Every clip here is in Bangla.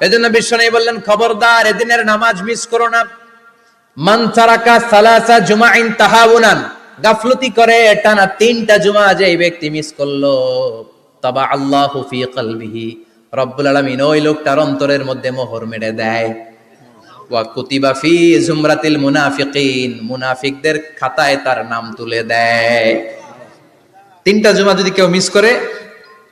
এজন্য বিশ্বনবী বললেন, খবরদার, এদিনের নামাজ মিস করো না। মান তারাকা সালাসা গাফলতি করে তিনটা জুমা যে এই ব্যক্তি মিস করল। তবা কলবিহি। রব্বুল ওই লোকটার অন্তরের মধ্যে মোহর মেরে দেয়। ওয়া কুতিবা ফি জুমরাতিল মুনাফিকিন। মুনাফিকদের খাতায় তার নাম তুলে দেয়। তিনটা জুমা যদি কেউ মিস করে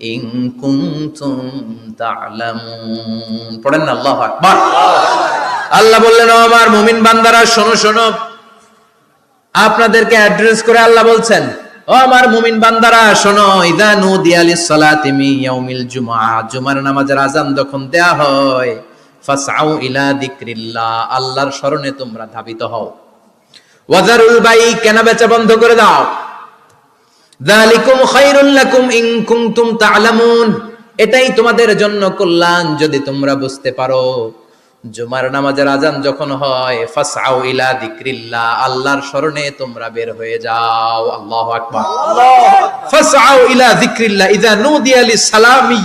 ইন কুনতুম তা'লামুন। পড়েন না, আল্লাহু আল্লাহ বললেন, ও আমার মুমিন বান্দারা, শোনো শোনো। আপনাদেরকে অ্যাড্রেস করে আল্লাহ বলছেন, ও আমার মুমিন বান্দারা, শোনো, ইদা নুদিয়া লিস-সালাতি মিন ইয়াউমিল জুমআ। জুমার নামাজের আযান যখন দেয়া হয়, ফাসআউ ইলা যিকরিল্লাহ, আল্লাহর শরণে তোমরা ধাবিত হও। ওয়াজারুল বাই কেনা বেচা বন্ধ করে দাও। যালিকুম খায়রুল লাকুম ইন কুনতুম এটাই তোমাদের জন্য কল্যাণ যদি তোমরা বুঝতে পারো। জুমার নামাজের আজান যখন হয়, ফাসআউ ইলা যিকরিল্লাহ, আল্লাহর শরণে তোমরা বের হয়ে যাও। আল্লাহু আকবার। ফাসআউ ইলা যিকরিল্লাহ নুদিয়া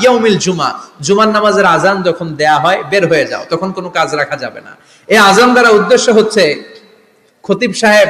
ইয়াউমিল জুমা। জুমার নামাজের আজান যখন দেয়া হয়, বের হয়ে যাও। তখন কোনো কাজ রাখা যাবে না। এই আজান দ্বারা উদ্দেশ্য হচ্ছে, খতিব সাহেব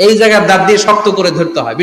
এই জায়গার দাঁত দিয়ে শক্ত করে ধরতে হয়।